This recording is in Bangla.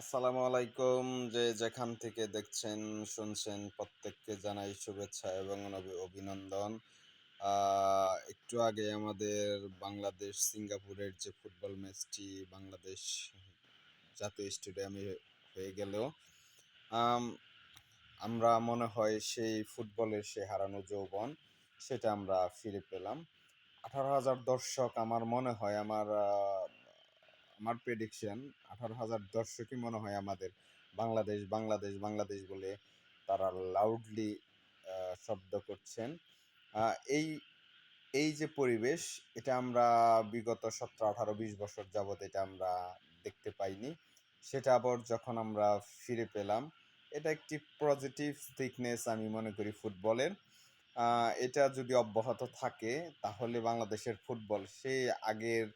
আসসালামু আলাইকুম। যে যেখান থেকে দেখছেন, শুনছেন, প্রত্যেককে জানাই শুভেচ্ছা এবং অভিনন্দন। একটু আগে আমাদের বাংলাদেশ সিঙ্গাপুরের যে ফুটবল ম্যাচটি বাংলাদেশ জাতীয় স্টেডিয়ামে হয়ে গেল আমরা মনে হয় সেই ফুটবলের সে হারানো যৌবন সেটা আমরা ফিরে পেলাম। আঠারো হাজার দর্শক, আমার মনে হয়, আমার আমার প্রেডিকশন আঠারো হাজার দর্শকই মনে হয় আমাদের বাংলাদেশ বাংলাদেশ বাংলাদেশ বলে তারা লাউডলি শব্দ করছেন। এই এই যে পরিবেশ, এটা আমরা বিগত সতেরো, আঠারো, বিশ বছর যাবত এটা আমরা দেখতে পাইনি। সেটা আবার যখন আমরা ফিরে পেলাম, এটা একটি পজিটিভ থিকনেস আমি মনে করি ফুটবলের। এটা যদি অব্যাহত থাকে, তাহলে বাংলাদেশের ফুটবল সে আগের